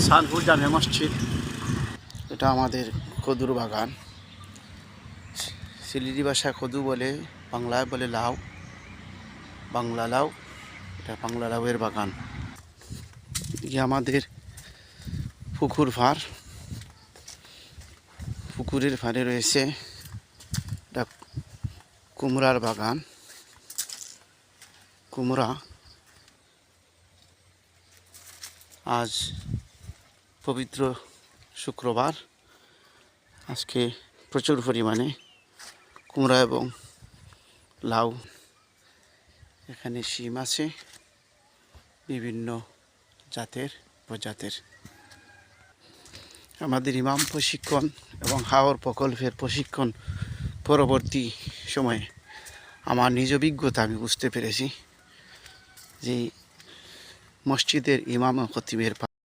সানপুর জামে মসজিদ। এটা আমাদের কদুর বাগান। সিলিটি ভাষায় কদু বলে বাংলায় বলে লাউ। বাংলা লাউ, এটা বাংলা লাউয়ের বাগান। আমাদের পুকুর ফার পুকুরের ফারে রয়েছে এটা কুমড়ার বাগান। কুমড়া। আজ পবিত্র শুক্রবার। আজকে প্রচুর পরিমাণে কুমড়া এবং লাউ এখানে শিম আছে। বিভিন্ন জাতের প্রজাতের। আমাদের ইমাম প্রশিক্ষণ এবং হাওর প্রকল্পের প্রশিক্ষণ পরবর্তী সময়ে আমার নিজ অভিজ্ঞতা আমি বুঝতে পেরেছি যে মসজিদের ইমাম ও খতিবের